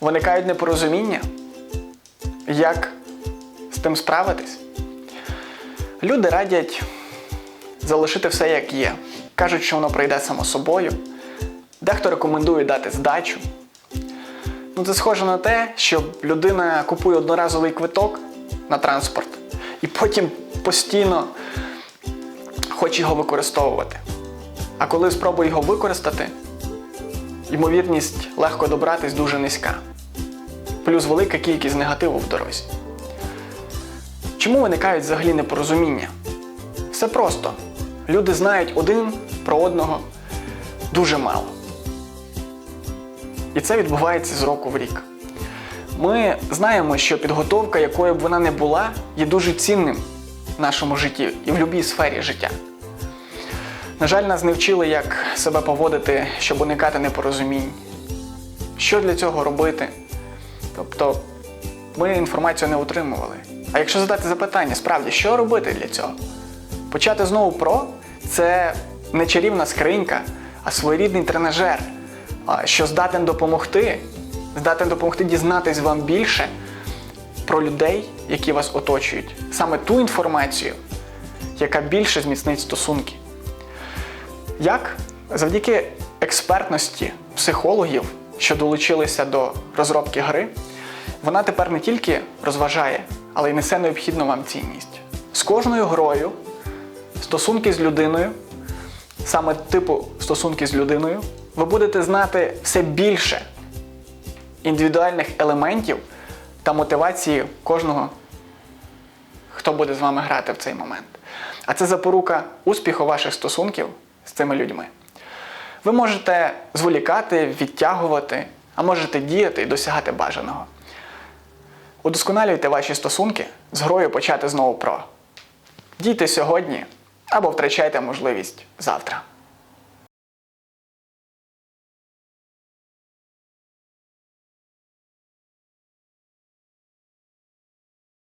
Виникають непорозуміння. Як з тим справитись? Люди радять залишити все як є. Кажуть, що воно прийде само собою. Дехто рекомендує дати здачу. Ну, це схоже на те, що людина купує одноразовий квиток на транспорт і потім постійно хоче його використовувати. А коли спробує його використати, ймовірність легко добратись дуже низька. Плюс велика кількість негативу в дорозі. Чому виникають взагалі непорозуміння? Все просто. Люди знають один про одного дуже мало. І це відбувається з року в рік. Ми знаємо, що підготовка, якою б вона не була, є дуже цінним в нашому житті і в будь-якій сфері життя. На жаль, нас не вчили, як себе поводити, щоб уникати непорозумінь. Що для цього робити? Тобто ми інформацію не отримували. А якщо задати запитання, справді, що робити для цього? Почати знову про це не чарівна скринька, а своєрідний тренажер, що здатен допомогти, здатен допомогти дізнатись вам більше про людей, які вас оточують. Саме ту інформацію, яка більше зміцнить стосунки. Як? Завдяки експертності психологів, що долучилися до розробки гри, вона тепер не тільки розважає, але й несе необхідну вам цінність. З кожною грою стосунки з людиною, саме типу стосунки з людиною, ви будете знати все більше індивідуальних елементів та мотивації кожного, хто буде з вами грати в цей момент. А це запорука успіху ваших стосунків з цими людьми. Ви можете зволікати, відтягувати, а можете діяти і досягати бажаного. Удосконалюйте ваші стосунки з грою почати знову про. Дійте сьогодні або втрачайте можливість завтра.